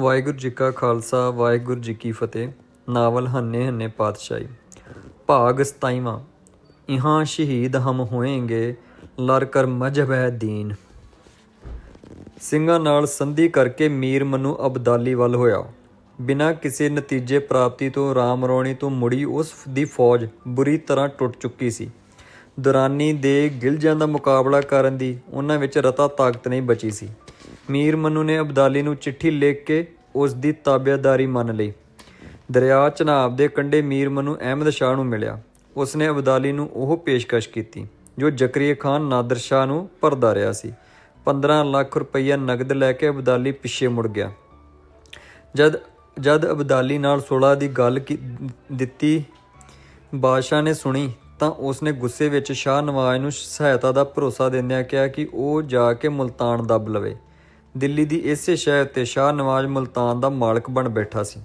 ਵਾਹਿਗੁਰੂ ਜੀ ਕਾ ਖਾਲਸਾ, ਵਾਹਿਗੁਰੂ ਜੀ ਕੀ ਫਤਿਹ। ਨਾਵਲ ਹੰਨੇ ਹੰਨੇ ਪਾਤਸ਼ਾਹੀ। ਭਾਗ 27ਵਾਂ ਇਹਾਂ ਸ਼ਹੀਦ ਹਮ ਹੋਏਗੇ, ਲਰ ਕਰ ਮਜਹਬ ਹੈ ਦੀਨ। ਸਿੰਘਾਂ ਨਾਲ ਸੰਧੀ ਕਰਕੇ ਮੀਰ ਮਨੂ ਅਬਦਾਲੀ ਵੱਲ ਹੋਇਆ। ਬਿਨਾਂ ਕਿਸੇ ਨਤੀਜੇ ਪ੍ਰਾਪਤੀ ਤੋਂ ਰਾਮ ਰੌਣੀ ਤੋਂ ਮੁੜੀ ਉਸ ਦੀ ਫੌਜ ਬੁਰੀ ਤਰ੍ਹਾਂ ਟੁੱਟ ਚੁੱਕੀ ਸੀ। ਦੁਰਾਨੀ ਦੇ ਗਿਲਜਾਂ ਦਾ ਮੁਕਾਬਲਾ ਕਰਨ ਦੀ ਉਹਨਾਂ ਵਿੱਚ ਰਤਾ ਤਾਕਤ ਨਹੀਂ ਬਚੀ ਸੀ। ਮੀਰ ਮਨੂ ਨੇ ਅਬਦਾਲੀ ਨੂੰ ਚਿੱਠੀ ਲਿਖ ਕੇ ਉਸ ਦੀ ਤਾਬੇਦਾਰੀ ਮੰਨ ਲਈ। ਦਰਿਆ ਚਨਾਬ ਦੇ ਕੰਢੇ ਮੀਰ ਮਨੂ ਅਹਿਮਦ ਸ਼ਾਹ ਨੂੰ ਮਿਲਿਆ। ਉਸ ਨੇ ਅਬਦਾਲੀ ਨੂੰ ਉਹ ਪੇਸ਼ਕਸ਼ ਕੀਤੀ, ਜੋ ਜ਼ਕਰੀਆ ਖਾਨ ਨਾਦਰ ਸ਼ਾਹ ਨੂੰ ਭਰਦਾ ਰਿਹਾ ਸੀ। 15 ਲੱਖ ਰੁਪਈਆ ਨਗਦ ਲੈ ਕੇ ਅਬਦਾਲੀ ਪਿੱਛੇ ਮੁੜ ਗਿਆ। ਜਦ ਜਦ ਅਬਦਾਲੀ ਨਾਲ ਸੁਲ੍ਹਾ ਦੀ ਗੱਲ ਕੀ- ਦਿੱਤੀ ਬਾਦਸ਼ਾਹ ਨੇ ਸੁਣੀ, ਤਾਂ ਉਸ ਨੇ ਗੁੱਸੇ ਵਿੱਚ ਸ਼ਾਹ ਨਵਾਜ਼ ਨੂੰ ਸਹਾਇਤਾ ਦਾ ਭਰੋਸਾ ਦਿੰਦਿਆਂ ਕਿਹਾ ਕਿ ਉਹ ਜਾ ਕੇ ਮੁਲਤਾਨ ਦੱਬ ਲਵੇ। ਦਿੱਲੀ ਦੀ ਇਸੇ ਸ਼ਹਿਰ ਤੇ ਸ਼ਾਹ ਨਵਾਜ਼ ਮੁਲਤਾਨ ਦਾ ਮਾਲਕ ਬਣ ਬੈਠਾ ਸੀ।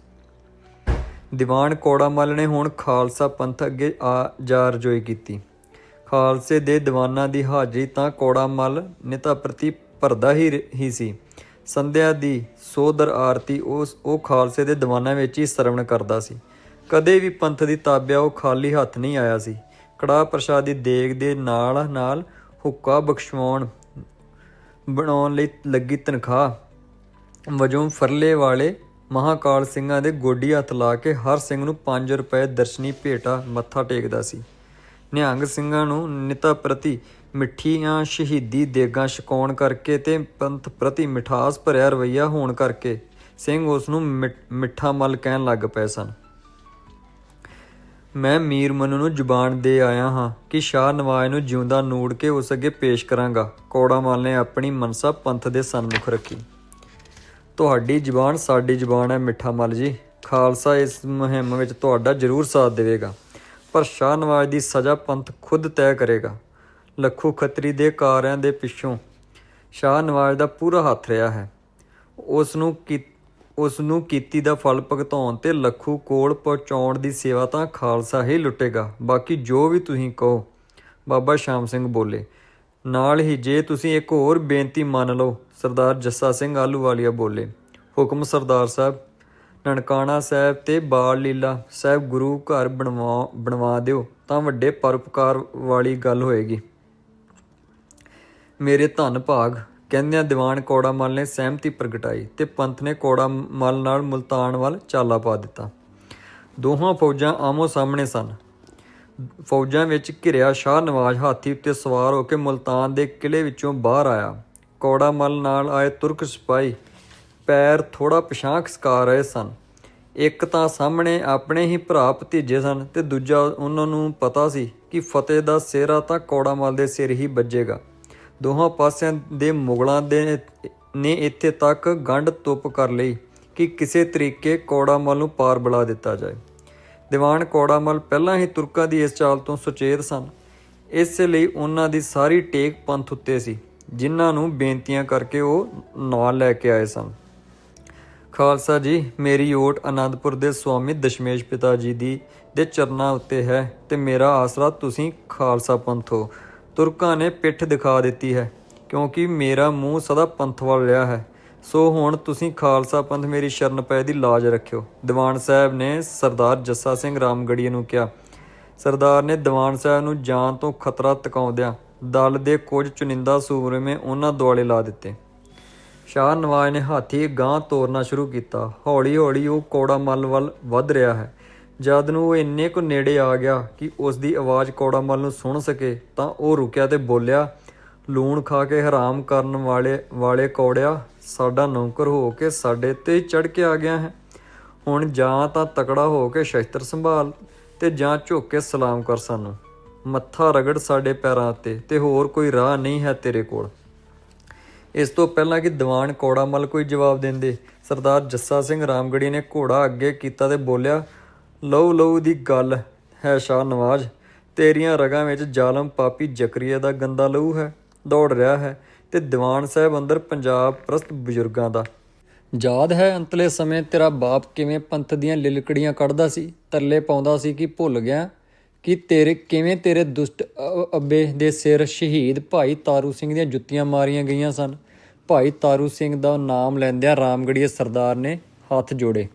ਦੀਵਾਨ ਕੋੜਾਮੱਲ ਨੇ ਹੁਣ ਖਾਲਸਾ ਪੰਥ ਅੱਗੇ ਆ ਜਾ ਰਜੋਈ ਕੀਤੀ। ਖਾਲਸੇ ਦੇ ਦੀਵਾਨਾਂ ਦੀ ਹਾਜ਼ਰੀ ਤਾਂ ਕੋੜਾਮੱਲ ਨਿਤਾ ਪ੍ਰਤੀ ਭਰਦਾ ਹੀ ਹੀ ਸੀ। ਸੰਧਿਆ ਦੀ ਸੋਦਰ ਆਰਤੀ ਉਸ, ਉਹ ਖਾਲਸੇ ਦੇ ਦੀਵਾਨਾਂ ਵਿੱਚ ਹੀ ਸਰਵਣ ਕਰਦਾ ਸੀ। ਕਦੇ ਵੀ ਪੰਥ ਦੀ ਤਾਬਿਆ ਉਹ ਖਾਲੀ ਹੱਥ ਨਹੀਂ ਆਇਆ ਸੀ। ਕੜਾ ਦੀ ਦੇਗ ਦੇ ਨਾਲ ਨਾਲ ਹੁੱਕਾ ਬਖਸ਼ਵਾਉਣ ਬਣਾਉਣ ਲਈ ਲੱਗੀ ਤਨਖਾਹ ਵਜੋਂ ਫਰਲੇ ਵਾਲੇ ਮਹਾਕਾਲ ਸਿੰਘਾਂ ਦੇ ਗੋਡੀ ਹੱਥ ਲਾ ਕੇ ਹਰ ਸਿੰਘ ਨੂੰ 5 ਰੁਪਏ ਦਰਸ਼ਨੀ ਭੇਟਾ ਮੱਥਾ ਟੇਕਦਾ ਸੀ। ਨਿਹੰਗ ਸਿੰਘਾਂ ਨੂੰ ਨਿਤਾ ਪ੍ਰਤੀ ਮਿੱਠੀਆਂ ਸ਼ਹੀਦੀ ਦੇਗਾ ਛਕਾਉਣ ਕਰਕੇ ਤੇ ਪੰਥ ਪ੍ਰਤੀ ਮਿਠਾਸ ਭਰਿਆ ਰਵਈਆ ਹੋਣ ਕਰਕੇ ਸਿੰਘ ਉਸ ਨੂੰ ਮਿ- ਮਿੱਠਾ ਮਲ ਕਹਿਣ ਲੱਗ ਪਏ ਸਨ। ਮੈਂ ਮੀਰ ਮਨੂ ਨੂੰ ਜ਼ੁਬਾਨ ਦੇ ਆਇਆ ਹਾਂ ਕਿ ਸ਼ਾਹ ਨਵਾਜ਼ ਨੂੰ ਜਿਉਂਦਾ ਨੂੜ ਕੇ ਉਸ ਅੱਗੇ ਪੇਸ਼ ਕਰਾਂਗਾ। ਕੋੜਾਮਲ ਨੇ ਆਪਣੀ ਮਨਸਾ ਪੰਥ ਦੇ ਸਨਮੁਖ ਰੱਖੀ। ਤੁਹਾਡੀ ਜ਼ੁਬਾਨ ਸਾਡੀ ਜ਼ੁਬਾਨ ਹੈ ਮਿੱਠਾ ਮਲ ਜੀ। ਖਾਲਸਾ ਇਸ ਮੁਹਿੰਮ ਵਿੱਚ ਤੁਹਾਡਾ ਜ਼ਰੂਰ ਸਾਥ ਦੇਵੇਗਾ। ਪਰ ਸ਼ਾਹ ਨਵਾਜ਼ ਦੀ ਸਜ਼ਾ ਪੰਥ ਖੁਦ ਤੈਅ ਕਰੇਗਾ। ਲੱਖੂ ਖੱਤਰੀ ਦੇ ਕਾਰਿਆਂ ਦੇ ਪਿੱਛੋਂ ਸ਼ਾਹ ਨਵਾਜ਼ ਦਾ ਪੂਰਾ ਹੱਥ ਰਿਹਾ ਹੈ। ਉਸ ਨੂੰ ਕੀ ਉਸ ਨੂੰ ਕੀਤੀ ਦਾ ਫਲ ਭੁਗਤਾਉਣ ਤੇ ਲੱਖੂ ਕੋਲ ਪਹੁੰਚਾਉਣ ਦੀ ਸੇਵਾ ਤਾਂ ਖਾਲਸਾ ਹੀ ਲੁੱਟੇਗਾ। ਬਾਕੀ ਜੋ ਵੀ ਤੁਸੀਂ ਕਹੋ, ਬਾਬਾ ਸ਼ਾਮ ਸਿੰਘ ਬੋਲੇ। ਨਾਲ ਹੀ ਜੇ ਤੁਸੀਂ ਇੱਕ ਹੋਰ ਬੇਨਤੀ ਮੰਨ ਲਓ, ਸਰਦਾਰ ਜੱਸਾ ਸਿੰਘ ਆਲੂਵਾਲੀਆ ਬੋਲੇ। ਹੁਕਮ ਸਰਦਾਰ ਸਾਹਿਬ, ਨਨਕਾਣਾ ਸਾਹਿਬ ਤੇ ਬਾਲ ਲੀਲਾ ਸਾਹਿਬ ਗੁਰੂ ਘਰ ਬਣਵਾ ਬਣਵਾ ਦਿਓ, ਤਾਂ ਵੱਡੇ ਪਰਉਪਕਾਰ ਵਾਲੀ ਗੱਲ ਹੋਏਗੀ। ਮੇਰੇ ਧੰਨ ਭਾਗ ਕਹਿੰਦਿਆਂ ਦੀਵਾਨ ਕੋੜਾਮਲ ਨੇ ਸਹਿਮਤੀ ਪ੍ਰਗਟਾਈ ਤੇ ਪੰਥ ਨੇ ਕੋੜਾਮਲ ਨਾਲ ਮੁਲਤਾਨ ਵੱਲ ਚਾਲਾ ਪਾ ਦਿੱਤਾ। ਦੋਹਾਂ ਫੌਜਾਂ ਆਮੋ ਸਾਹਮਣੇ ਸਨ। ਫੌਜਾਂ ਵਿੱਚ ਘਿਰਿਆ ਸ਼ਾਹ ਨਵਾਜ਼ ਹਾਥੀ ਉੱਤੇ ਸਵਾਰ ਹੋ ਕੇ ਮੁਲਤਾਨ ਦੇ ਕਿਲੇ ਵਿੱਚੋਂ ਬਾਹਰ ਆਇਆ। ਕੋੜਾਮਲ ਨਾਲ ਆਏ ਤੁਰਕ ਸਿਪਾਹੀ ਪੈਰ ਥੋੜਾ ਪਿਛਾਂਹ ਖਸਕਾ ਰਹੇ ਸਨ। ਇੱਕ ਤਾਂ ਸਾਹਮਣੇ ਆਪਣੇ ਹੀ ਭਰਾ ਭਤੀਜੇ ਸਨ ਤੇ ਦੂਜਾ ਉਹਨਾਂ ਨੂੰ ਪਤਾ ਸੀ ਕਿ ਫਤਿਹ ਦਾ ਸਿਹਰਾ ਤਾਂ ਕੋੜਾਮਲ ਦੇ ਸਿਰ ਹੀ ਵੱਜੇਗਾ। ਦੋਹਾਂ ਪਾਸਿਆਂ ਦੇ ਮੁਗਲਾਂ ਦੇ ਨੇ ਇੱਥੇ ਤੱਕ ਗੰਢ ਤੁੱਪ ਕਰ ਲਈ ਕਿ ਕਿਸੇ ਤਰੀਕੇ ਕੋੜਾਮਲ ਨੂੰ ਪਾਰ ਬੁਲਾ ਦਿੱਤਾ ਜਾਏ। ਦੀਵਾਨ ਕੋੜਾਮਲ ਪਹਿਲਾਂ ਹੀ ਤੁਰਕਾਂ ਦੀ ਇਸ ਚਾਲ ਤੋਂ ਸੁਚੇਤ ਸਨ। ਇਸ ਲਈ ਉਹਨਾਂ ਦੀ ਸਾਰੀ ਟੇਕ ਪੰਥ ਉੱਤੇ ਸੀ, ਜਿਨ੍ਹਾਂ ਨੂੰ ਬੇਨਤੀਆਂ ਕਰਕੇ ਉਹ ਨਾਲ ਲੈ ਕੇ ਆਏ ਸਨ। ਖਾਲਸਾ ਜੀ, ਮੇਰੀ ਓਟ ਆਨੰਦਪੁਰ ਦੇ ਸਵਾਮੀ ਦਸ਼ਮੇਸ਼ ਪਿਤਾ ਜੀ ਦੀ ਦੇ ਚਰਨਾਂ ਉੱਤੇ ਹੈ ਤੇ ਮੇਰਾ ਆਸਰਾ ਤੁਸੀਂ ਖਾਲਸਾ ਪੰਥ ਹੋ। ਤੁਰਕਾਂ ਨੇ ਪਿੱਠ ਦਿਖਾ ਦਿੱਤੀ ਹੈ, ਕਿਉਂਕਿ ਮੇਰਾ ਮੂੰਹ ਸਦਾ ਪੰਥ ਵੱਲ ਰਿਹਾ ਹੈ। ਸੋ ਹੁਣ ਤੁਸੀਂ ਖਾਲਸਾ ਪੰਥ ਮੇਰੀ ਸ਼ਰਨ ਪੈ ਦੀ ਲਾਜ ਰੱਖਿਓ। ਦੀਵਾਨ ਸਾਹਿਬ ਨੇ ਸਰਦਾਰ ਜੱਸਾ ਸਿੰਘ ਰਾਮਗੜੀਏ ਨੂੰ ਕਿਹਾ, ਸਰਦਾਰ ਨੇ ਦੀਵਾਨ ਸਾਹਿਬ ਨੂੰ ਜਾਨ ਤੋਂ ਖਤਰਾ ਤਕਾਉਂਦਿਆਂ ਦਲ ਦੇ ਕੁਝ ਚੁਨਿੰਦਾ ਸੂਰਮੇ ਉਹਨਾਂ ਦੁਆਲੇ ਲਾ ਦਿੱਤੇ। ਸ਼ਾਹ ਨਵਾਜ਼ ਨੇ ਹਾਥੀ ਗਾਂ ਤੋਰਨਾ ਸ਼ੁਰੂ ਕੀਤਾ। ਹੌਲੀ ਹੌਲੀ ਉਹ ਕੋੜਾ ਮੱਲ ਵੱਲ ਵੱਧ ਰਿਹਾ ਹੈ। ਜਦ ਨੂੰ ਉਹ ਇੰਨੇ ਕੁ ਨੇੜੇ ਆ ਗਿਆ ਕਿ ਉਸ ਦੀ ਆਵਾਜ਼ ਕੋੜਾ ਮੱਲ ਨੂੰ ਸੁਣ ਸਕੇ, ਤਾਂ ਉਹ ਰੁਕਿਆ ਤੇ ਬੋਲਿਆ, ਲੂਣ ਖਾ ਕੇ ਹਰਾਮ ਕਰਨ ਵਾਲੇ ਵਾਲੇ ਕੌੜਿਆ, ਸਾਡਾ ਨੌਕਰ ਹੋ ਕੇ ਸਾਡੇ ਤੇ ਚੜ ਕੇ ਆ ਗਿਆ ਹੈ। ਹੁਣ ਜਾਂ ਤਾਂ ਤਕੜਾ ਹੋ ਕੇ ਸ਼ਸਤਰ ਸੰਭਾਲ ਤੇ ਜਾਂ ਝੁੱਕ ਕੇ ਸਲਾਮ ਕਰ ਸਾਨੂੰ। ਮੱਥਾ ਰਗੜ ਸਾਡੇ ਪੈਰਾਂ ਤੇ ਤੇ ਹੋਰ ਕੋਈ ਰਾਹ ਨਹੀਂ ਹੈ ਤੇਰੇ ਕੋਲ। ਇਸ ਤੋਂ ਪਹਿਲਾਂ ਕਿ ਦੀਵਾਨ ਕੋੜਾਮਲ ਕੋਈ ਜਵਾਬ ਦਿੰਦੇ, ਸਰਦਾਰ ਜੱਸਾ ਸਿੰਘ ਰਾਮਗੜੀ ਨੇ ਘੋੜਾ ਅੱਗੇ ਕੀਤਾ ਤੇ ਬੋਲਿਆ ਲਹੂ ਲਹੂ ਦੀ ਗੱਲ ਹੈ ਸ਼ਾਹ ਨਵਾਜ਼। ਤੇਰੀਆਂ ਰਗਾਂ ਵਿੱਚ ਜ਼ਾਲਮ ਪਾਪੀ ਜ਼ਕਰੀਆ ਦਾ ਗੰਦਾ ਲਹੂ ਹੈ, ਦੌੜ ਰਿਹਾ ਹੈ ਤੇ ਦੀਵਾਨ ਸਾਹਿਬ ਅੰਦਰ ਪੰਜਾਬ ਪ੍ਰਸਤ ਬਜ਼ੁਰਗਾਂ ਦਾ। ਯਾਦ ਹੈ ਅੰਤਲੇ ਸਮੇਂ ਤੇਰਾ ਬਾਪ ਕਿਵੇਂ ਪੰਥ ਦੀਆਂ ਲਿਲਕੜੀਆਂ ਕੱਢਦਾ ਸੀ, ਤਰਲੇ ਪਾਉਂਦਾ ਸੀ ਕਿ ਭੁੱਲ ਗਿਆ? ਕਿ ਤੇਰੇ, ਕਿਵੇਂ ਤੇਰੇ ਦੁਸ਼ਟ ਅੱਬੇ ਦੇ ਸਿਰ ਸ਼ਹੀਦ ਭਾਈ ਤਾਰੂ ਸਿੰਘ ਦੀਆਂ ਜੁੱਤੀਆਂ ਮਾਰੀਆਂ ਗਈਆਂ ਸਨ? ਭਾਈ ਤਾਰੂ ਸਿੰਘ ਦਾ ਨਾਮ ਲੈਂਦਿਆਂ ਰਾਮਗੜੀਏ ਸਰਦਾਰ ਨੇ ਹੱਥ ਜੋੜੇ।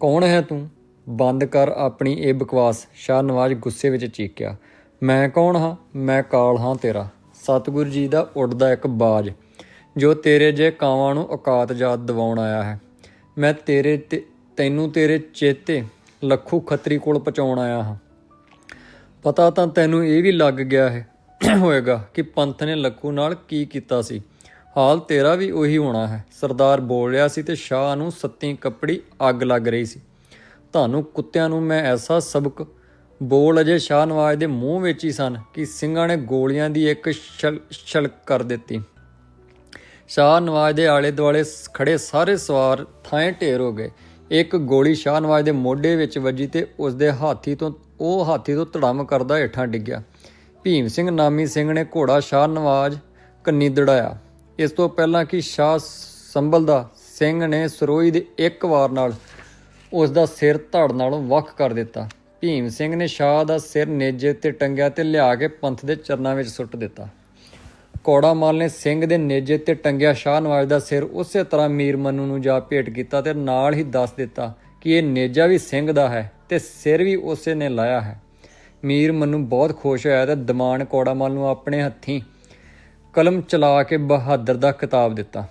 ਕੌਣ ਹੈ ਤੂੰ? ਬੰਦ ਕਰ ਆਪਣੀ ਇਹ ਬਕਵਾਸ। ਸ਼ਾਹ ਨਵਾਜ਼ ਗੁੱਸੇ ਵਿੱਚ ਚੀਕਿਆ। ਮੈਂ ਕੌਣ ਹਾਂ? ਮੈਂ ਕਾਲ ਹਾਂ ਤੇਰਾ। ਸਤਿਗੁਰੂ ਜੀ ਦਾ ਉੱਡਦਾ ਇੱਕ ਬਾਜ, ਜੋ ਤੇਰੇ ਜੇ ਕਾਵਾਂ ਨੂੰ ਔਕਾਤ ਯਾਦ ਦਿਵਾਉਣ ਆਇਆ ਹੈ। ਮੈਂ ਤੇਰੇ ਤੇ, ਤੈਨੂੰ ਤੇਰੇ ਚੇਤੇ ਲੱਖੂ ਖੱਤਰੀ ਕੋਲ ਪਹੁੰਚਾਉਣ ਆਇਆ ਹਾਂ। ਪਤਾ ਤਾਂ ਤੈਨੂੰ ਇਹ ਵੀ ਲੱਗ ਗਿਆ ਹੈ ਹੋਏਗਾ ਕਿ ਪੰਥ ਨੇ ਲੱਖੂ ਨਾਲ ਕੀ ਕੀਤਾ ਸੀ। ਹਾਲ ਤੇਰਾ ਵੀ ਉਹੀ ਹੋਣਾ ਹੈ। ਸਰਦਾਰ ਬੋਲ ਰਿਹਾ ਸੀ ਤੇ ਸ਼ਾਹ ਨੂੰ ਸੱਤੀ ਕੱਪੜੀ ਅੱਗ ਲੱਗ ਰਹੀ ਸੀ। ਤੁਹਾਨੂੰ ਕੁੱਤਿਆਂ ਨੂੰ ਮੈਂ ਐਸਾ ਸਬਕ ਬੋਲ ਅਜੇ ਸ਼ਾਹਨਵਾਜ਼ ਦੇ ਮੂੰਹ ਵਿੱਚ ਹੀ ਸਨ ਕਿ ਸਿੰਘਾਂ ਨੇ ਗੋਲੀਆਂ ਦੀ ਇੱਕ ਛਲ, ਛਲਕ ਕਰ ਦਿੱਤੀ। ਸ਼ਾਹਨਵਾਜ਼ ਦੇ ਆਲੇ ਦੁਆਲੇ ਸ- ਖੜੇ ਸਾਰੇ ਸਵਾਰ ਥਾਂ ਢੇਰ ਹੋ ਗਏ। ਇੱਕ ਗੋਲੀ ਸ਼ਾਹਨਵਾਜ਼ ਦੇ ਮੋਢੇ ਵਿੱਚ ਵੱਜੀ ਤੇ ਉਸ ਦੇ ਹਾਥੀ ਤੋਂ, ਉਹ ਹਾਥੀ ਤੋਂ ਧੜਮ ਕਰਦਾ ਹੇਠਾਂ ਡਿੱਗਿਆ। ਭੀਮ ਸਿੰਘ ਨਾਮੀ ਸਿੰਘ ਨੇ ਘੋੜਾ ਸ਼ਾਹਨਵਾਜ਼ ਕੰਨੀ ਦੜਾਇਆ। ਇਸ ਤੋਂ ਪਹਿਲਾਂ ਕਿ ਸ਼ਾਹ ਸੰਭਲਦਾ ਸਿੰਘ ਨੇ ਸਰੋਈ ਦੇ ਇੱਕ ਵਾਰ ਨਾਲ ਉਸ ਦਾ ਸਿਰ ਧੜ ਨਾਲੋਂ ਵੱਖ ਕਰ ਦਿੱਤਾ। ਭੀਮ ਸਿੰਘ ਨੇ ਸ਼ਾਹ ਦਾ ਸਿਰ ਨੇਜੇ ਤੇ ਟੰਗਿਆ ਤੇ ਲਿਆ ਕੇ ਪੰਥ ਦੇ ਚਰਨਾਂ ਵਿੱਚ ਸੁੱਟ ਦਿੱਤਾ। ਕੌੜਾ ਮਾਲ ਨੇ ਸਿੰਘ ਦੇ ਨੇਜੇ ਤੇ ਟੰਗਿਆ ਸ਼ਾਹ ਨਵਾਜ਼ ਦਾ ਸਿਰ ਉਸੇ ਤਰ੍ਹਾਂ ਮੀਰ ਮਨੂ ਨੂੰ ਜਾ ਭੇਟ ਕੀਤਾ ਤੇ ਨਾਲ ਹੀ ਦੱਸ ਦਿੱਤਾ ਕਿ ਇਹ ਨੇਜਾ ਵੀ ਸਿੰਘ ਦਾ ਹੈ ਤੇ ਸਿਰ ਵੀ ਉਸੇ ਨੇ ਲਾਇਆ ਹੈ। ਮੀਰ ਮਨੂ ਬਹੁਤ ਖੁਸ਼ ਹੋਇਆ ਤੇ ਦਮਾਨ ਕੌੜਾ ਮਾਲ ਨੂੰ ਆਪਣੇ ਹੱਥੀਂ ਕਲਮ ਚਲਾ ਕੇ ਬਹਾਦਰ ਦਾ ਕਿਤਾਬ ਦਿੱਤਾ।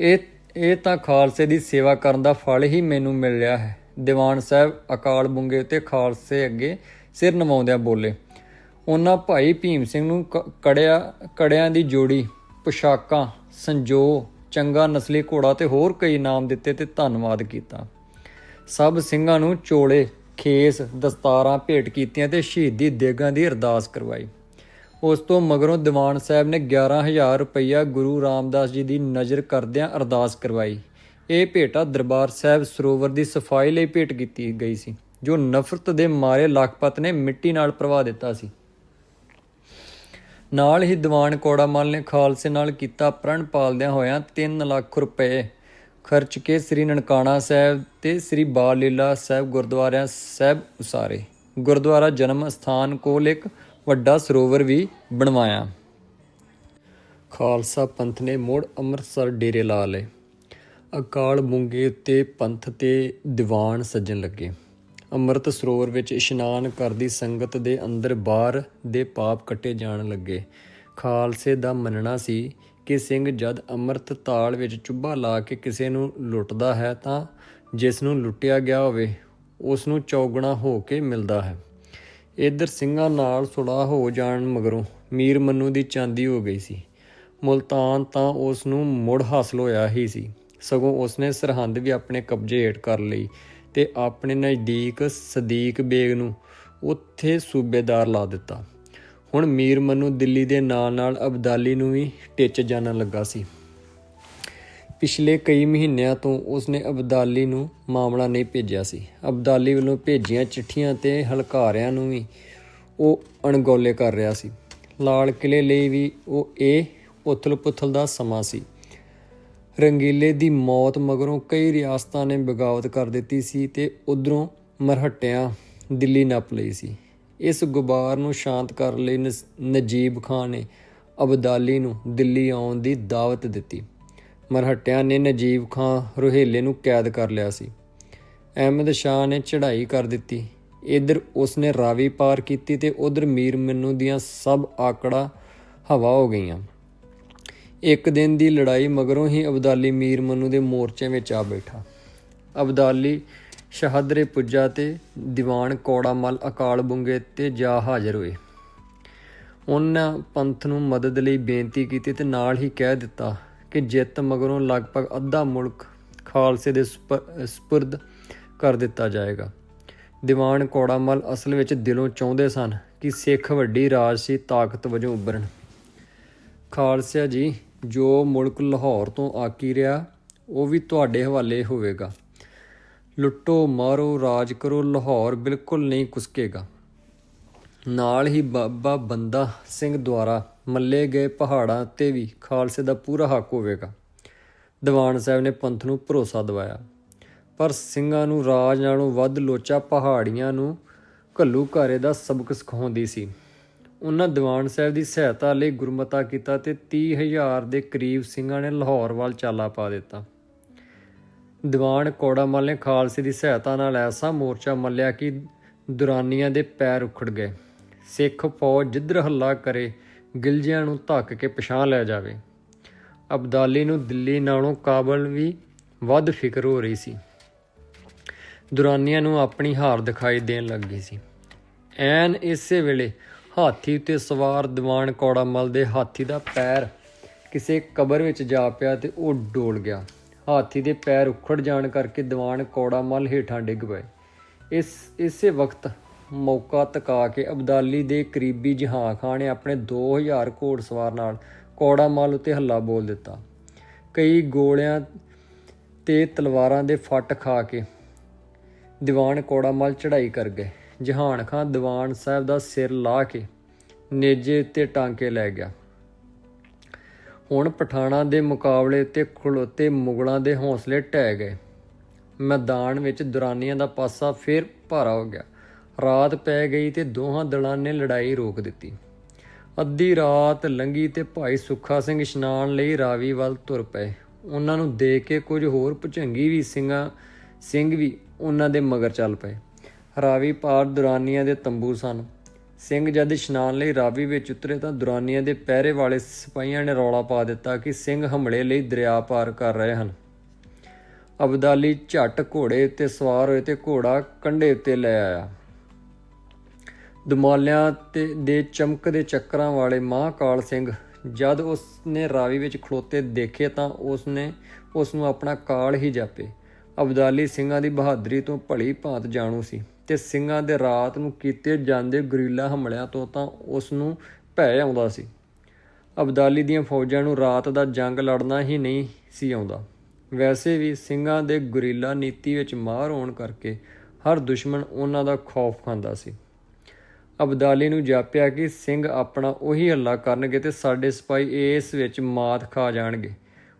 ਇਹ ਇਹ ਤਾਂ ਖਾਲਸੇ ਦੀ ਸੇਵਾ ਕਰਨ ਦਾ ਫਲ ਹੀ ਮੈਨੂੰ ਮਿਲ ਰਿਹਾ ਹੈ। ਦੀਵਾਨ ਸਾਹਿਬ ਅਕਾਲ ਬੁੰਗੇ ਉਤੇ ਖਾਲਸੇ ਅੱਗੇ ਸਿਰ ਨਵਾਉਂਦਿਆਂ ਬੋਲੇ, ਉਹਨਾਂ ਭਾਈ ਭੀਮ ਸਿੰਘ ਨੂੰ ਕ- ਕੜਿਆ, ਕੜਿਆਂ ਦੀ ਜੋੜੀ, ਪੁਸ਼ਾਕਾਂ, ਸੰਜੋ, ਚੰਗਾ ਨਸਲੀ ਘੋੜਾ ਤੇ ਹੋਰ ਕਈ ਨਾਮ ਦਿੱਤੇ ਤੇ ਧੰਨਵਾਦ ਕੀਤਾ। ਸਭ ਸਿੰਘਾਂ ਨੂੰ ਚੋਲੇ, ਖੇਸ, ਦਸਤਾਰਾਂ ਭੇਟ ਕੀਤੀਆਂ ਤੇ ਸ਼ਹੀਦੀ ਦੇਗਾਂ ਦੀ ਅਰਦਾਸ ਕਰਵਾਈ। ਉਸ ਤੋਂ ਮਗਰੋਂ ਦੀਵਾਨ ਸਾਹਿਬ ਨੇ 11000 ਰੁਪਈਆ ਗੁਰੂ ਰਾਮਦਾਸ ਜੀ ਦੀ ਨਜ਼ਰ ਕਰਦਿਆਂ ਅਰਦਾਸ ਕਰਵਾਈ। ਇਹ ਭੇਟਾ ਦਰਬਾਰ ਸਾਹਿਬ ਸਰੋਵਰ ਦੀ ਸਫ਼ਾਈ ਲਈ ਭੇਟ ਕੀਤੀ ਗਈ ਸੀ, ਜੋ ਨਫ਼ਰਤ ਦੇ ਮਾਰੇ ਲਖਪਤ ਨੇ ਮਿੱਟੀ ਨਾਲ ਪ੍ਰਵਾ ਦਿੱਤਾ ਸੀ। ਨਾਲ ਹੀ ਦੀਵਾਨ ਕੋੜਾਮਲ ਨੇ ਖਾਲਸੇ ਨਾਲ ਕੀਤਾ ਪ੍ਰਣ ਪਾਲਦਿਆਂ ਹੋਇਆਂ 3 ਲੱਖ ਰੁਪਏ ਖਰਚ ਕੇ ਸ੍ਰੀ ਨਨਕਾਣਾ ਸਾਹਿਬ ਤੇ ਸ੍ਰੀ ਬਾਲ ਲੀਲਾ ਸਾਹਿਬ ਗੁਰਦੁਆਰਿਆਂ ਸਾਹਿਬ ਉਸਾਰੇ। ਗੁਰਦੁਆਰਾ ਜਨਮ ਸਥਾਨ ਕੋਲ ਇੱਕ ਵੱਡਾ ਸਰੋਵਰ ਵੀ ਬਣਵਾਇਆ। ਖਾਲਸਾ ਪੰਥ ਨੇ ਮੁੜ ਅੰਮ੍ਰਿਤਸਰ ਡੇਰੇ ਲਾ ਲਏ। ਅਕਾਲ ਬੁੰਗੇ ਉੱਤੇ ਪੰਥ ਤੇ ਦੀਵਾਨ ਸੱਜਣ ਲੱਗੇ। ਅੰਮ੍ਰਿਤ ਸਰੋਵਰ ਵਿੱਚ ਇਸ਼ਨਾਨ ਕਰਦੀ ਸੰਗਤ ਦੇ ਅੰਦਰ ਬਾਹਰ ਦੇ ਪਾਪ ਕੱਟੇ ਜਾਣ ਲੱਗੇ। ਖਾਲਸੇ ਦਾ ਮੰਨਣਾ ਸੀ ਕਿ ਸਿੰਘ ਜਦ ਅੰਮ੍ਰਿਤ ਤਾਲ ਵਿੱਚ ਚੁੱਭਾ ਲਾ ਕੇ ਕਿਸੇ ਨੂੰ ਲੁੱਟਦਾ ਹੈ ਤਾਂ ਜਿਸ ਨੂੰ ਲੁੱਟਿਆ ਗਿਆ ਹੋਵੇ, ਉਸ ਨੂੰ ਚੌਗਣਾ ਹੋ ਕੇ ਮਿਲਦਾ ਹੈ। ਇਧਰ ਸਿੰਘਾਂ ਨਾਲ ਸੁਲਾ ਹੋ ਜਾਣ ਮਗਰੋਂ ਮੀਰ ਮੰਨੂ ਦੀ ਚਾਂਦੀ ਹੋ ਗਈ ਸੀ। ਮੁਲਤਾਨ ਤਾਂ ਉਸ ਨੂੰ ਮੁੜ ਹਾਸਲ ਹੋਇਆ ਹੀ ਸੀ। ਸਗੋਂ ਉਸਨੇ ਸਰਹੰਦ ਵੀ ਆਪਣੇ ਕਬਜ਼ੇ ਹੇਠ ਕਰ ਲਈ ਤੇ ਆਪਣੇ ਨਜ਼ਦੀਕ ਸਦੀਕ ਬੇਗ ਨੂੰ ਉੱਥੇ ਸੂਬੇਦਾਰ ਲਾ ਦਿੱਤਾ। ਹੁਣ ਮੀਰ ਮੰਨੂ ਦਿੱਲੀ ਦੇ ਨਾਲ ਨਾਲ ਅਬਦਾਲੀ ਨੂੰ ਵੀ ਟਿੱਚ ਜਾਣ ਲੱਗਾ ਸੀ। ਪਿਛਲੇ ਕਈ ਮਹੀਨਿਆਂ ਤੋਂ ਉਸਨੇ ਅਬਦਾਲੀ ਨੂੰ ਮਾਮਲਾ ਨਹੀਂ ਭੇਜਿਆ ਸੀ। ਅਬਦਾਲੀ ਵੱਲੋਂ ਭੇਜੀਆਂ ਚਿੱਠੀਆਂ ਤੇ ਹਲਕਾਰਿਆਂ ਨੂੰ ਵੀ ਉਹ ਅਣਗੌਲੇ ਕਰ ਰਿਹਾ ਸੀ। ਲਾਲ ਕਿਲੇ ਲਈ ਵੀ ਉਹ ਇਹ ਉਥਲ-ਪੁਥਲ ਦਾ ਸਮਾਂ ਸੀ। ਰੰਗੀਲੇ ਦੀ ਮੌਤ ਮਗਰੋਂ ਕਈ ਰਿਆਸਤਾਂ ਨੇ ਬਗਾਵਤ ਕਰ ਦਿੱਤੀ ਸੀ ਤੇ ਉਧਰੋਂ ਮਰਹਟਿਆਂ ਦਿੱਲੀ ਨੱਪ ਲਈ ਸੀ। ਇਸ ਗੁਬਾਰ ਨੂੰ ਸ਼ਾਂਤ ਕਰਨ ਲਈ ਨਸ- ਨਜੀਬ ਖਾਨ ਨੇ ਅਬਦਾਲੀ ਨੂੰ ਦਿੱਲੀ ਆਉਣ ਦੀ ਦਾਵਤ ਦਿੱਤੀ। ਮਰਹੱਟਿਆਂ ਨੇ ਨਜੀਬ ਖਾਨ ਰੋਹੇਲੇ ਨੂੰ ਕੈਦ ਕਰ ਲਿਆ ਸੀ। ਅਹਿਮਦ ਸ਼ਾਹ ਨੇ ਚੜ੍ਹਾਈ ਕਰ ਦਿੱਤੀ। ਇਧਰ ਉਸਨੇ ਰਾਵੀ ਪਾਰ ਕੀਤੀ ਤੇ ਉਧਰ ਮੀਰ ਮੰਨੂ ਦੀਆਂ ਸਭ ਆਕੜਾ ਹਵਾ ਹੋ ਗਈਆਂ। ਇੱਕ ਦਿਨ ਦੀ ਲੜਾਈ ਮਗਰੋਂ ਹੀ ਅਬਦਾਲੀ ਮੀਰ ਮਨੂ ਦੇ ਮੋਰਚੇ ਵਿੱਚ ਆ ਬੈਠਾ। ਅਬਦਾਲੀ ਸ਼ਹਾਦਰੇ ਪੁੱਜਾ ਤੇ ਦੀਵਾਨ ਕੌੜਾ ਮਲ ਅਕਾਲ ਬੁੰਗੇ ਤੇ ਜਾ ਹਾਜ਼ਰ ਹੋਏ। ਉਹਨਾਂ ਪੰਥ ਨੂੰ ਮਦਦ ਲਈ ਬੇਨਤੀ ਕੀਤੀ ਤੇ ਨਾਲ ਹੀ ਕਹਿ ਦਿੱਤਾ ਕਿ ਜਿੱਤ ਮਗਰੋਂ ਲਗਭਗ ਅੱਧਾ ਮੁਲਕ ਖਾਲਸੇ ਦੇ ਸਪ- ਸਪੁਰਦ ਕਰ ਦਿੱਤਾ ਜਾਏਗਾ। ਦੀਵਾਨ ਕੌੜਾਮਲ ਅਸਲ ਵਿੱਚ ਦਿਲੋਂ ਚਾਹੁੰਦੇ ਸਨ ਕਿ ਸਿੱਖ ਵੱਡੀ ਰਾਜਸੀ ਤਾਕਤ ਵਜੋਂ ਉੱਭਰਨ। ਖਾਲਸਾ ਜੀ, ਜੋ ਮੁਲਕ ਲਾਹੌਰ ਤੋਂ ਆਕੀ ਰਿਹਾ, ਉਹ ਵੀ ਤੁਹਾਡੇ ਹਵਾਲੇ ਹੋਵੇਗਾ। ਲੁੱਟੋ ਮਾਰੋ, ਰਾਜ ਕਰੋ, ਲਾਹੌਰ ਬਿਲਕੁਲ ਨਹੀਂ ਕੁਸਕੇਗਾ। ਨਾਲ ਹੀ ਬਾਬਾ ਬੰਦਾ ਸਿੰਘ ਦੁਆਰਾ ਮੱਲੇ ਗਏ ਪਹਾੜਾਂ ਤੇ ਵੀ ਖਾਲਸੇ ਦਾ ਪੂਰਾ ਹੱਕ ਹੋਵੇਗਾ। ਦੀਵਾਨ ਸਾਹਿਬ ਨੇ ਪੰਥ ਨੂੰ ਭਰੋਸਾ ਦਿਵਾਇਆ। ਪਰ ਸਿੰਘਾਂ ਨੂੰ ਰਾਜ ਨਾਲੋਂ ਵੱਧ ਲੋਚਾ ਪਹਾੜੀਆਂ ਨੂੰ ਘੱਲੂ ਘਾਰੇ ਦਾ ਸਬਕ ਸਿਖਾਉਂਦੀ ਸੀ। ਉਹਨਾਂ ਦੀਵਾਨ ਸਾਹਿਬ ਦੀ ਸਹਾਇਤਾ ਲਈ ਗੁਰਮਤਾ ਕੀਤਾ ਤੇ 30000 ਦੇ ਕਰੀਬ ਸਿੰਘਾਂ ਨੇ ਲਾਹੌਰ ਵੱਲ ਚਾਲਾ ਪਾ ਦਿੱਤਾ। ਦੀਵਾਨ ਕੋੜਾਮਲ ਨੇ ਖਾਲਸੇ ਦੀ ਸਹਾਇਤਾ ਨਾਲ ਐਸਾ ਮੋਰਚਾ ਮੱਲਿਆ ਕਿ ਦੁਰਾਨੀਆਂ ਦੇ ਪੈਰ ਉਖੜ ਗਏ। ਸਿੱਖ ਫੌਜ ਜਿੱਧਰ ਹੱਲਾ ਕਰੇ ਗਿਲਜਿਆਂ ਨੂੰ ਧੱਕ ਕੇ ਪਛਾਣ ਲੈ ਜਾਵੇ। ਅਬਦਾਲੀ ਨੂੰ ਦਿੱਲੀ ਨਾਲੋਂ ਕਾਬਲ ਵੀ ਵੱਧ ਫਿਕਰ ਹੋ ਰਹੀ ਸੀ। ਦੁਰਾਨੀਆਂ ਨੂੰ ਆਪਣੀ ਹਾਰ ਦਿਖਾਈ ਦੇਣ ਲੱਗੀ ਸੀ। ਐਨ ਇਸੇ ਵੇਲੇ ਹਾਥੀ ਉੱਤੇ ਸਵਾਰ ਦੀਵਾਨ ਕੌੜਾਮਲ ਦੇ ਹਾਥੀ ਦਾ ਪੈਰ ਕਿਸੇ ਕਬਰ ਵਿੱਚ ਜਾ ਪਿਆ ਤੇ ਉਹ ਡੋਲ ਗਿਆ। ਹਾਥੀ ਦੇ ਪੈਰ ਉਖੜ ਜਾਣ ਕਰਕੇ ਦੀਵਾਨ ਕੌੜਾਮਲ ਹੇਠਾਂ ਡਿੱਗ ਪਏ। ਇਸ, ਇਸੇ ਵਕਤ ਮੌਕਾ ਤਕਾ ਕੇ ਅਬਦਾਲੀ ਦੇ ਕਰੀਬੀ ਜਹਾਂ ਖਾਨ ਨੇ ਆਪਣੇ 2000 ਘੋੜਸਵਾਰ ਨਾਲ ਕੌੜਾਮਲ ਉੱਤੇ ਹੱਲਾ ਬੋਲ ਦਿੱਤਾ। ਕਈ ਗੋਲਿਆਂ ਤੇ ਤਲਵਾਰਾਂ ਦੇ ਫੱਟ ਖਾ ਕੇ ਦੀਵਾਨ ਕੋੜਾਮਲ ਚੜ੍ਹਾਈ ਕਰ ਗਏ। ਜਹਾਨ ਖਾਨ ਦੀਵਾਨ ਸਾਹਿਬ ਦਾ ਸਿਰ ਲਾ ਕੇ ਨੇਜੇ ਉੱਤੇ ਟਾਂਕੇ ਲੈ ਗਿਆ। ਹੁਣ ਪਠਾਣਾ ਦੇ ਮੁਕਾਬਲੇ ਉੱਤੇ ਖਲੋਤੇ ਮੁਗਲਾਂ ਦੇ ਹੌਸਲੇ ਢਹਿ ਗਏ। ਮੈਦਾਨ ਵਿੱਚ ਦੁਰਾਨੀਆਂ ਦਾ ਪਾਸਾ ਫੇਰ ਭਾਰਾ ਹੋ ਗਿਆ। ਰਾਤ ਪੈ ਗਈ ਤੇ ਦੋਹਾਂ ਦਲਾਂ ਨੇ ਲੜਾਈ ਰੋਕ ਦਿੱਤੀ। ਅੱਧੀ ਰਾਤ ਲੰਗੀ ਤੇ ਭਾਈ ਸੁੱਖਾ ਸਿੰਘ ਇਸ਼ਨਾਨ ਲਈ ਰਾਵੀ ਵੱਲ ਤੁਰ ਪਏ। ਉਹਨਾਂ ਨੂੰ ਦੇਖ ਕੇ ਕੁਝ ਹੋਰ ਭੁਜੰਗੀ ਵੀ ਸਿੰਘਾਂ, ਸਿੰਘ ਵੀ ਉਹਨਾਂ ਦੇ ਮਗਰ ਚੱਲ ਪਏ। ਰਾਵੀ ਪਾਰ ਦੁਰਾਨੀਆਂ ਦੇ ਤੰਬੂ ਸਨ। ਸਿੰਘ ਜਦ ਇਸ਼ਨਾਨ ਲਈ ਰਾਵੀ ਵਿੱਚ ਉਤਰੇ ਤਾਂ ਦੁਰਾਨੀਆਂ ਦੇ ਪਹਿਰੇ ਵਾਲੇ ਸਿਪਾਹੀਆਂ ਨੇ ਰੌਲਾ ਪਾ ਦਿੱਤਾ ਕਿ ਸਿੰਘ ਹਮਲੇ ਲਈ ਦਰਿਆ ਪਾਰ ਕਰ ਰਹੇ ਹਨ। ਅਬਦਾਲੀ ਝੱਟ ਘੋੜੇ ਉੱਤੇ ਸਵਾਰ ਹੋਏ ਤੇ ਘੋੜਾ ਕੰਢੇ ਉੱਤੇ ਲੈ ਆਇਆ। ਦਮਾਲਿਆਂ ਤੇ ਦੇ ਚਮਕਦੇ ਚੱਕਰਾਂ ਵਾਲੇ ਮਹਾਕਾਲ ਸਿੰਘ, ਜਦ ਉਸ ਨੇ ਰਾਵੀ ਵਿੱਚ ਖਲੋਤੇ ਦੇਖੇ ਤਾਂ ਉਸ ਨੇ ਉਸ ਨੂੰ ਆਪਣਾ ਕਾਲ ਹੀ ਜਾਪੇ। ਅਬਦਾਲੀ ਸਿੰਘਾਂ ਦੀ ਬਹਾਦਰੀ ਤੋਂ ਭਲੀ ਭਾਂਤ ਜਾਣੂ ਸੀ ਤੇ ਸਿੰਘਾਂ ਦੇ ਰਾਤ ਨੂੰ ਕੀਤੇ ਜਾਂਦੇ ਗੁਰੀਲਾ ਹਮਲਿਆਂ ਤੋਂ ਤਾਂ ਉਸ ਨੂੰ ਭੈ ਆਉਂਦਾ ਸੀ। ਅਬਦਾਲੀ ਦੀਆਂ ਫੌਜਾਂ ਨੂੰ ਰਾਤ ਦਾ ਜੰਗ ਲੜਨਾ ਹੀ ਨਹੀਂ ਸੀ ਆਉਂਦਾ। ਵੈਸੇ ਵੀ ਸਿੰਘਾਂ ਦੇ ਗਰੀਲਾ ਨੀਤੀ ਵਿੱਚ ਮਾਹਰ ਹੋਣ ਕਰਕੇ ਹਰ ਦੁਸ਼ਮਣ ਉਹਨਾਂ ਦਾ ਖੌਫ ਖਾਂਦਾ ਸੀ। ਅਬਦਾਲੀ ਨੂੰ ਜਾਪਿਆ ਕਿ ਸਿੰਘ ਆਪਣਾ ਉਹੀ ਹੱਲਾ ਕਰਨਗੇ ਤੇ ਸਾਡੇ ਸਿਪਾਹੀ ਇਸ ਵਿੱਚ ਮਾਤ ਖਾ ਜਾਣਗੇ।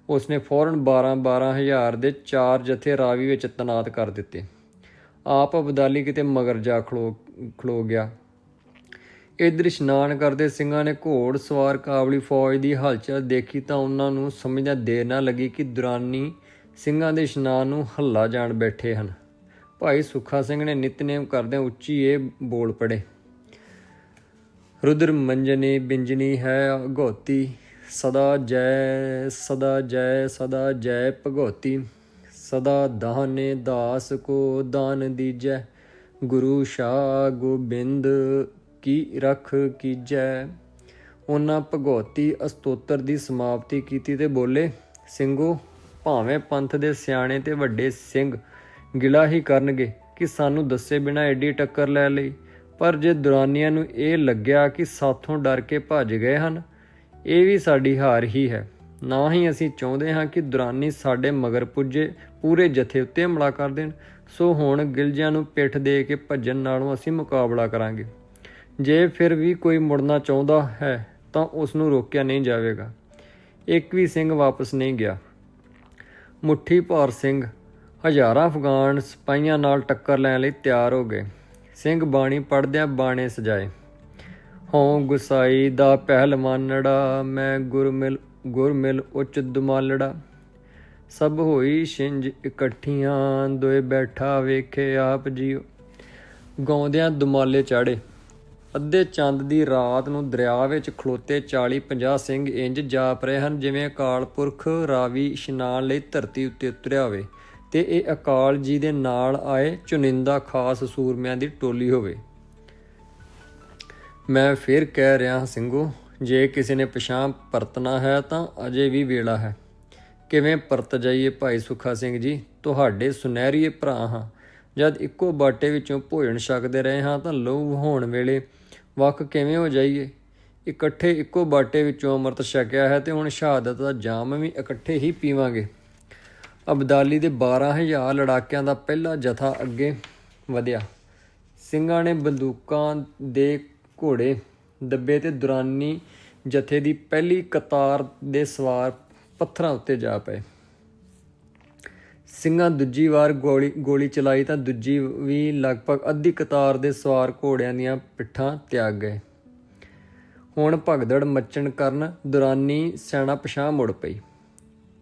ਉਸਨੇ ਫੌਰਨ 12 ਹਜ਼ਾਰ ਦੇ ਚਾਰ ਜਥੇ ਰਾਵੀ ਵਿੱਚ ਤਨਾਤ ਕਰ ਦਿੱਤੇ। ਆਪ ਅਬਦਾਲੀ ਕਿਤੇ ਮਗਰ ਜਾ ਖਲੋ ਖਲੋ ਗਿਆ। ਇਧਰ ਇਸ਼ਨਾਨ ਕਰਦੇ ਸਿੰਘਾਂ ਨੇ ਘੋੜ ਸਵਾਰ ਕਾਬਲੀ ਫੌਜ ਦੀ ਹਲਚਲ ਦੇਖੀ ਤਾਂ ਉਹਨਾਂ ਨੂੰ ਸਮਝਦਾ ਦੇਰ ਨਾ ਲੱਗੀ ਕਿ ਦੁਰਾਨੀ ਸਿੰਘਾਂ ਦੇ ਇਸ਼ਨਾਨ ਨੂੰ ਹੱਲਾ ਜਾਣ ਬੈਠੇ ਹਨ। ਭਾਈ ਸੁੱਖਾ ਸਿੰਘ ਨੇ ਨਿਤਨੇਮ ਕਰਦਿਆਂ ਉੱਚੀ ਇਹ ਬੋਲ ਪੜੇ ਰੁਦਰ ਮੰਜਨੀ ਬਿੰਜਨੀ ਹੈ ਅਗੋਤੀ। ਸਦਾ ਜੈ ਸਦਾ ਜੈ ਸਦਾ ਜੈ ਭਗੋਤੀ। ਸਦਾ ਦਾਨੇ ਦਾਸ ਕੋ ਦਾਨ ਦੀਜੈ। ਗੁਰੂ ਸ਼ਾ ਗੋਬਿੰਦ ਕੀ ਰਖ ਕੀਜੈ। ਉਹਨਾਂ ਭਗੌਤੀ ਅਸਤੋਤਰ ਦੀ ਸਮਾਪਤੀ ਕੀਤੀ ਤੇ ਬੋਲੇ ਸਿੰਘੋ ਭਾਵੇਂ ਪੰਥ ਦੇ ਸਿਆਣੇ ਤੇ ਵੱਡੇ ਸਿੰਘ ਗਿਲਾ ਹੀ ਕਰਨਗੇ ਕਿ ਸਾਨੂੰ ਦੱਸੇ ਬਿਨਾ ਐਡੀ ਟੱਕਰ ਲੈ ਲਈ। ਪਰ ਜੇ ਦੁਰਾਨੀਆਂ ਨੂੰ ਇਹ ਲੱਗਿਆ ਕਿ ਸਾਥੋਂ ਡਰ ਕੇ ਭੱਜ ਗਏ ਹਨ, ਇਹ ਵੀ ਸਾਡੀ ਹਾਰ ਹੀ ਹੈ। ਨਾ ਹੀ ਅਸੀਂ ਚਾਹੁੰਦੇ ਹਾਂ ਕਿ ਦੁਰਾਨੀ ਸਾਡੇ ਮਗਰ ਪੁੱਜੇ, ਪੂਰੇ ਜਥੇ ਉੱਤੇ ਹਮਲਾ ਕਰ ਦੇਣ। ਸੋ ਹੁਣ ਗਿਲਜਿਆਂ ਨੂੰ ਪਿੱਠ ਦੇ ਕੇ ਭੱਜਣ ਨਾਲੋਂ ਅਸੀਂ ਮੁਕਾਬਲਾ ਕਰਾਂਗੇ। ਜੇ ਫਿਰ ਵੀ ਕੋਈ ਮੁੜਨਾ ਚਾਹੁੰਦਾ ਹੈ, ਤਾਂ ਉਸ ਨੂੰ ਰੋਕਿਆ ਨਹੀਂ ਜਾਵੇਗਾ। ਇੱਕ ਵੀ ਸਿੰਘ ਵਾਪਸ ਨਹੀਂ ਗਿਆ। ਮੁੱਠੀ ਭਾਰ ਸਿੰਘ, ਹਜ਼ਾਰਾਂ ਅਫਗਾਨ ਸਿਪਾਹੀਆਂ ਨਾਲ ਟੱਕਰ ਲੈਣ ਲਈ ਤਿਆਰ ਹੋ ਗਏ। ਸਿੰਘ ਬਾਣੀ ਪੜਦਿਆਂ ਬਾਣੇ ਸਜਾਏ। ਹਉ ਗੁਸਾਈ ਦਾ ਪਹਿਲਵਾਨੜਾ ਮੈਂ ਗੁਰਮਿਲ ਗੁਰਮਿਲ ਉੱਚ ਦੁਮਾਲੜਾ। ਸਭ ਹੋਈ ਛਿੰਝ ਇਕੱਠੀਆਂ, ਦੋਏ ਬੈਠਾ ਵੇਖੇ ਆਪ ਜੀਓ ਗਾਉਂਦਿਆਂ ਦੁਮਾਲੇ ਚਾੜੇ। ਅੱਧੇ ਚੰਦ ਦੀ ਰਾਤ ਨੂੰ ਦਰਿਆ ਵਿੱਚ ਖਲੋਤੇ 40 50 ਸਿੰਘ ਇੰਜ ਜਾਪ ਰਹੇ ਹਨ, ਜਿਵੇਂ ਅਕਾਲ ਪੁਰਖ ਰਾਵੀ ਇਸ਼ਨਾਨ ਲਈ ਧਰਤੀ ਉੱਤੇ ਉਤਰਿਆ ਹੋਵੇ। ਤੇ ਇਹ ਅਕਾਲ ਜੀ ਦੇ ਨਾਲ ਆਏ ਚੁਨਿੰਦਾ ਖਾਸ ਸੂਰਮਿਆਂ ਦੀ ਟੋਲੀ ਹੋਵੇ। ਮੈਂ ਫਿਰ ਕਹਿ ਰਿਹਾ ਹਾਂ ਸਿੰਘੋ ਜੇ ਕਿਸੇ ਨੇ ਪਛਾਣ ਪਰਤਣਾ ਹੈ ਤਾਂ ਅਜੇ ਵੀ ਵੇਲਾ ਹੈ। ਕਿਵੇਂ ਪਰਤ ਜਾਈਏ ਭਾਈ ਸੁਖਾ ਸਿੰਘ ਜੀ? ਤੁਹਾਡੇ ਸੁਨਹਿਰੀਏ ਭਰਾ ਹਾਂ। ਜਦ ਇੱਕੋ ਬਾਟੇ ਵਿੱਚੋਂ ਭੋਜਨ ਛਕਦੇ ਰਹੇ ਹਾਂ ਤਾਂ ਲਹੂ ਹੋਣ ਵੇਲੇ ਵੱਖ ਕਿਵੇਂ ਹੋ ਜਾਈਏ? ਇਕੱਠੇ ਇੱਕੋ ਬਾਟੇ ਵਿੱਚੋਂ ਅੰਮ੍ਰਿਤ ਛਕਿਆ ਹੈ ਤੇ ਹੁਣ ਸ਼ਹਾਦਤ ਦਾ ਜਾਮ ਵੀ ਇਕੱਠੇ ਹੀ ਪੀਵਾਂਗੇ। ਅਬਦਾਲੀ ਦੇ 12000 ਲੜਾਕਿਆਂ ਦਾ ਪਹਿਲਾ ਜਥਾ ਅੱਗੇ ਵਧਿਆ। ਸਿੰਘਾਂ ਨੇ ਬੰਦੂਕਾਂ ਦੇ ਘੋੜੇ, ਦੱਬੇ ਤੇ ਦੁਰਾਨੀ ਜਥੇ ਦੀ ਪਹਿਲੀ ਕਤਾਰ ਦੇ ਸਵਾਰ ਪੱਥਰਾਂ ਉੱਤੇ ਜਾ ਪਏ। ਸਿੰਘਾਂ ਦੂਜੀ ਵਾਰ ਗੋਲੀ ਗੋਲੀ ਚਲਾਈ ਤਾਂ ਦੂਜੀ ਵੀ ਲਗਭਗ ਅੱਧੀ ਕਤਾਰ ਦੇ ਸਵਾਰ ਘੋੜਿਆਂ ਦੀਆਂ ਪਿੱਠਾਂ ਤਿਆਗ ਗਏ। ਹੁਣ ਭਗਦੜ ਮੱਚਣ ਕਰਨ ਦੁਰਾਨੀ ਸੈਨਾ ਪਛਾਂ ਮੁੜ ਪਈ।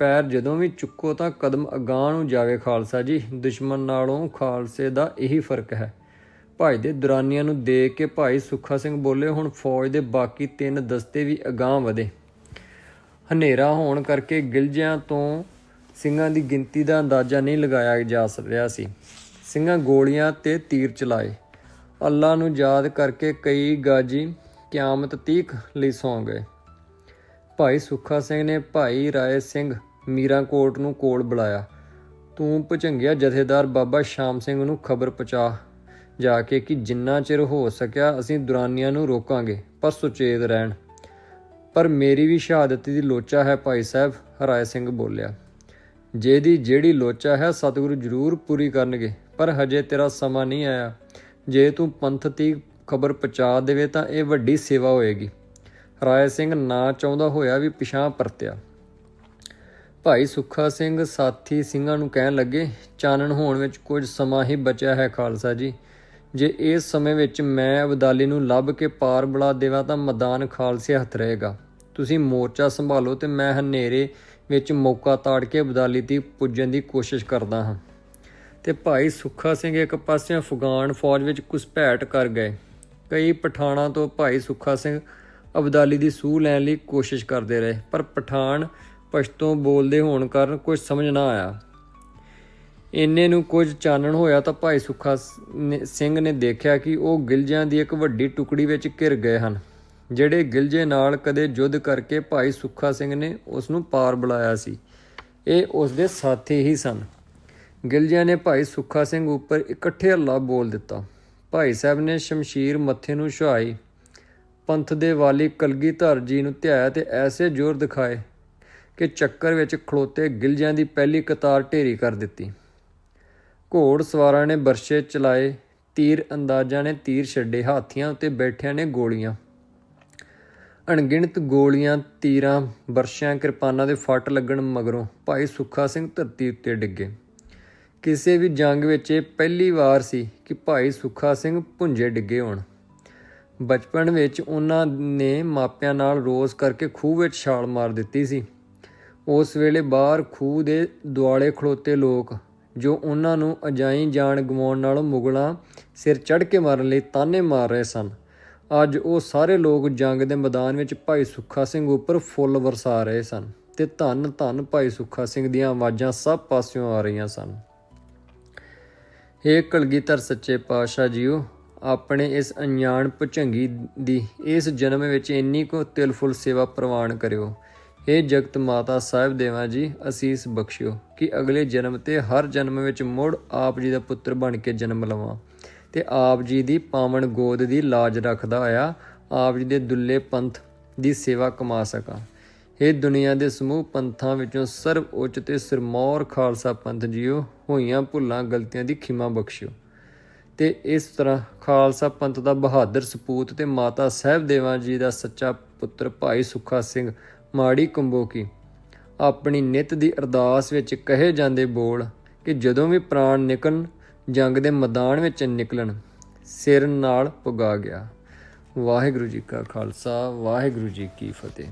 ਪੈਰ ਜਦੋਂ ਵੀ ਚੁੱਕੋ ਤਾਂ ਕਦਮ ਅਗਾਂਹ ਨੂੰ ਜਾਵੇ ਖਾਲਸਾ ਜੀ। ਦੁਸ਼ਮਣ ਨਾਲੋਂ ਖਾਲਸੇ ਦਾ ਇਹੀ ਫ਼ਰਕ ਹੈ। ਭਾਈ ਦੇ ਦੁਰਾਨੀਆਂ ਨੂੰ ਦੇਖ ਕੇ ਭਾਈ ਸੁੱਖਾ ਸਿੰਘ ਬੋਲੇ, ਹੁਣ ਫੌਜ ਦੇ ਬਾਕੀ ਤਿੰਨ ਦਸਤੇ ਵੀ ਅਗਾਂਹ ਵਧੇ। ਹਨੇਰਾ ਹੋਣ ਕਰਕੇ ਗਿਲਜਿਆਂ ਤੋਂ ਸਿੰਘਾਂ ਦੀ ਗਿਣਤੀ ਦਾ ਅੰਦਾਜ਼ਾ ਨਹੀਂ ਲਗਾਇਆ ਜਾ ਸਕਿਆ ਸੀ। ਸਿੰਘਾਂ ਗੋਲੀਆਂ ਤੇ ਤੀਰ ਚਲਾਏ। ਅੱਲਾ ਨੂੰ ਯਾਦ ਕਰਕੇ ਕਈ ਗਾਜੀ ਕਿਆਮਤ ਤੀਕ ਲਈ ਸੌਂ ਗਏ। ਭਾਈ ਸੁੱਖਾ ਸਿੰਘ ਨੇ ਭਾਈ ਰਾਏ ਸਿੰਘ ਮੀਰਾਂਕੋਟ ਨੂੰ ਕੋਲ ਬੁਲਾਇਆ। ਤੂੰ ਭੁਜੰਗਿਆ ਜਥੇਦਾਰ ਬਾਬਾ ਸ਼ਾਮ ਸਿੰਘ ਨੂੰ ਖਬਰ ਪਹੁੰਚਾ। ਜਾ ਕੇ ਕਿ ਜਿੰਨਾ ਚਿਰ ਹੋ ਸਕਿਆ ਅਸੀਂ ਦੁਰਾਨੀਆਂ ਨੂੰ ਰੋਕਾਂਗੇ, ਪਰ ਸੁਚੇਤ ਰਹਿਣ। ਪਰ ਮੇਰੀ ਵੀ ਸ਼ਹਾਦਤ ਦੀ ਲੋਚਾ ਹੈ ਭਾਈ ਸਾਹਿਬ ਰਾਏ ਸਿੰਘ ਬੋਲਿਆ। ਜਿਹਦੀ ਜਿਹੜੀ ਲੋਚਾ ਹੈ ਸਤਿਗੁਰੂ ਜ਼ਰੂਰ ਪੂਰੀ ਕਰਨਗੇ, ਪਰ ਹਜੇ ਤੇਰਾ ਸਮਾਂ ਨਹੀਂ ਆਇਆ। ਜੇ ਤੂੰ ਪੰਥ ਦੀ ਖਬਰ ਪਹੁੰਚਾ ਦੇਵੇ ਤਾਂ ਇਹ ਵੱਡੀ ਸੇਵਾ ਹੋਏਗੀ। ਰਾਏ ਸਿੰਘ ਨਾ ਚਾਹੁੰਦਾ ਹੋਇਆ ਵੀ ਪਿਛਾਂ ਪਰਤਿਆ। ਭਾਈ ਸੁੱਖਾ ਸਿੰਘ ਸਾਥੀ ਸਿੰਘਾਂ ਨੂੰ ਕਹਿਣ ਲੱਗੇ, ਚਾਨਣ ਹੋਣ ਵਿੱਚ ਕੁਝ ਸਮਾਂ ਹੀ ਬਚਿਆ ਹੈ ਖਾਲਸਾ ਜੀ। ਜੇ ਇਸ ਸਮੇਂ ਵਿੱਚ ਮੈਂ ਅਬਦਾਲੀ ਨੂੰ ਲੱਭ ਕੇ ਪਾਰ ਬੁਲਾ ਦੇਵਾਂ ਤਾਂ ਮੈਦਾਨ ਖਾਲਸੇ ਹੱਥ ਰਹੇਗਾ। ਤੁਸੀਂ ਮੋਰਚਾ ਸੰਭਾਲੋ ਤੇ ਮੈਂ ਹਨੇਰੇ ਵਿੱਚ ਮੌਕਾ ਤਾੜ ਕੇ ਅਬਦਾਲੀ ਦੀ ਪੁੱਜਣ ਦੀ ਕੋਸ਼ਿਸ਼ ਕਰਦਾ ਹਾਂ। ਤੇ ਭਾਈ ਸੁੱਖਾ ਸਿੰਘ ਇੱਕ ਪਾਸੇ ਅਫਗਾਨ ਫੌਜ ਵਿੱਚ ਘੁਸਪੈਠ ਕਰ ਗਏ। ਕਈ ਪਠਾਣਾ ਤੋਂ ਭਾਈ ਸੁੱਖਾ ਸਿੰਘ ਅਬਦਾਲੀ ਦੀ ਸੂਹ ਲੈਣ ਲਈ ਕੋਸ਼ਿਸ਼ ਕਰਦੇ ਰਹੇ, ਪਰ ਪਠਾਨ ਪਸ਼ਤੋਂ ਬੋਲਦੇ ਹੋਣ ਕਾਰਨ ਕੁਝ ਸਮਝ ਨਾ ਆਇਆ। ਇੰਨੇ ਨੂੰ ਕੁਝ ਚਾਨਣ ਹੋਇਆ ਤਾਂ ਭਾਈ ਸੁੱਖਾ ਸਿੰਘ ਨੇ ਦੇਖਿਆ ਕਿ ਉਹ ਗਿਲਜਿਆਂ ਦੀ ਇੱਕ ਵੱਡੀ ਟੁਕੜੀ ਵਿੱਚ ਘਿਰ ਗਏ ਹਨ, ਜਿਹੜੇ ਗਿਲਜੇ ਨਾਲ ਕਦੇ ਯੁੱਧ ਕਰਕੇ ਭਾਈ ਸੁੱਖਾ ਸਿੰਘ ਨੇ ਉਸ ਨੂੰ ਪਾਰ ਬੁਲਾਇਆ ਸੀ। ਇਹ ਉਸ ਦੇ ਸਾਥੀ ਹੀ ਸਨ। ਗਿਲਜਿਆਂ ਨੇ ਭਾਈ ਸੁੱਖਾ ਸਿੰਘ ਉੱਪਰ ਇਕੱਠੇ ਹੱਲਾ ਬੋਲ ਦਿੱਤਾ। ਭਾਈ ਸਾਹਿਬ ਨੇ ਸ਼ਮਸ਼ੀਰ ਮੱਥੇ ਨੂੰ ਛੁਆਈ ਪੰਥ ਦੇ ਵਾਲੀ ਕਲਗੀਧਰ ਜੀ ਨੂੰ ਧਿਆਇਆ ਤੇ ਐਸੇ ਜ਼ੋਰ ਦਿਖਾਏ ਕਿ ਚੱਕਰ ਵਿੱਚ ਖਲੋਤੇ ਗਿਲਜਿਆਂ ਦੀ ਪਹਿਲੀ ਕਤਾਰ ਢੇਰੀ ਕਰ ਦਿੱਤੀ। ਘੋੜ ਸਵਾਰਾਂ ਨੇ ਬਰਸ਼ੇ ਚਲਾਏ, ਤੀਰ ਅੰਦਾਜ਼ਾਂ ਨੇ ਤੀਰ ਛੱਡੇ, ਹਾਥੀਆਂ ਉੱਤੇ ਬੈਠਿਆਂ ਨੇ ਗੋਲੀਆਂ। ਅਣਗਿਣਤ ਗੋਲੀਆਂ, ਤੀਰਾਂ, ਬਰਸ਼ਿਆਂ, ਕਿਰਪਾਨਾਂ ਦੇ ਫੱਟ ਲੱਗਣ ਮਗਰੋਂ ਭਾਈ ਸੁੱਖਾ ਸਿੰਘ ਧਰਤੀ ਉੱਤੇ ਡਿੱਗੇ। ਕਿਸੇ ਵੀ ਜੰਗ ਵਿੱਚ ਇਹ ਪਹਿਲੀ ਵਾਰ ਸੀ ਕਿ ਭਾਈ ਸੁੱਖਾ ਸਿੰਘ ਭੁੰਜੇ ਡਿੱਗੇ ਹੋਣ। ਬਚਪਨ ਵਿੱਚ ਉਹਨਾਂ ਨੇ ਮਾਪਿਆਂ ਨਾਲ ਰੋਜ਼ ਕਰਕੇ ਖੂਹ ਵਿੱਚ ਛਾਲ ਮਾਰ ਦਿੱਤੀ ਸੀ। ਉਸ ਵੇਲੇ ਬਾਹਰ ਖੂਹ ਦੇ ਦੁਆਲੇ ਖਲੋਤੇ ਲੋਕ, ਜੋ ਉਹਨਾਂ ਨੂੰ ਅਜਾਈ ਜਾਣ ਗਵਾਉਣ ਨਾਲੋਂ ਮੁਗਲਾਂ ਸਿਰ ਚੜ੍ਹ ਕੇ ਮਾਰਨ ਲਈ ਤਾਨੇ ਮਾਰ ਰਹੇ ਸਨ। ਅੱਜ ਉਹ ਸਾਰੇ ਲੋਕ ਜੰਗ ਦੇ ਮੈਦਾਨ ਵਿੱਚ ਭਾਈ ਸੁੱਖਾ ਸਿੰਘ ਉੱਪਰ ਫੁੱਲ ਵਰਸਾ ਰਹੇ ਸਨ ਤੇ ਧੰਨ ਧੰਨ ਭਾਈ ਸੁੱਖਾ ਸਿੰਘ ਦੀਆਂ ਆਵਾਜ਼ਾਂ ਸਭ ਪਾਸਿਓਂ ਆ ਰਹੀਆਂ ਸਨ। ਹੇ ਕਲਗੀਧਰ ਸੱਚੇ ਪਾਤਸ਼ਾਹ ਜੀਓ, ਆਪਣੇ ਇਸ ਅਣਜਾਣ ਭੁਚੰਗੀ ਦੀ ਇਸ ਜਨਮ ਵਿੱਚ ਇੰਨੀ ਕੋ ਤਿਲਫੁਲ ਸੇਵਾ ਪ੍ਰਵਾਨ ਕਰਿਓ। ਹੇ ਜਗਤ ਮਾਤਾ ਸਾਹਿਬ ਦੇਵਾ ਜੀ, ਅਸੀਸ ਬਖਸ਼ਿਓ ਕਿ ਅਗਲੇ ਜਨਮ ਤੇ ਹਰ ਜਨਮ ਵਿੱਚ ਮੁੜ ਆਪ ਜੀ ਦਾ ਪੁੱਤਰ ਬਣ ਕੇ ਜਨਮ ਲਵਾਂ। ਤੇ ਆਪ ਜੀ ਦੀ ਪਾਵਨ ਗੋਦ ਦੀ ਲਾਜ ਰੱਖਦਾ ਹੋਇਆ ਆਪ ਜੀ ਦੇ ਦੁੱਲੇ ਪੰਥ ਦੀ ਸੇਵਾ ਕਮਾ ਸਕਾਂ। ਇਹ ਦੁਨੀਆ ਦੇ ਸਮੂਹ ਪੰਥਾਂ ਵਿੱਚੋਂ ਸਰਵ ਉੱਚ ਤੇ ਸਿਰਮੌਰ ਖਾਲਸਾ ਪੰਥ ਜੀਓ, ਹੋਈਆਂ ਭੁੱਲਾਂ ਗਲਤੀਆਂ ਦੀ ਖਿਮਾ ਬਖਸ਼ਿਓ। ਤੇ ਇਸ ਤਰ੍ਹਾਂ ਖਾਲਸਾ ਪੰਥ ਦਾ ਬਹਾਦਰ ਸਪੂਤ ਤੇ ਮਾਤਾ ਸਾਹਿਬ ਦੇਵਾਂ ਜੀ ਦਾ ਸੱਚਾ ਪੁੱਤਰ ਭਾਈ ਸੁੱਖਾ ਸਿੰਘ ਮਾੜੀ ਕੰਬੋਕੀ ਆਪਣੀ ਨਿਤ ਦੀ ਅਰਦਾਸ ਵਿੱਚ ਕਹੇ ਜਾਂਦੇ ਬੋਲ ਕਿ ਜਦੋਂ ਵੀ ਪ੍ਰਾਣ ਨਿਕਲਣ, ਜੰਗ ਦੇ ਮੈਦਾਨ ਵਿੱਚ ਨਿਕਲਣ, ਸਿਰ ਨਾਲ ਪੁਗਾ ਗਿਆ। ਵਾਹਿਗੁਰੂ ਜੀ ਕਾ ਖਾਲਸਾ, ਵਾਹਿਗੁਰੂ ਜੀ ਕੀ ਫਤਿਹ।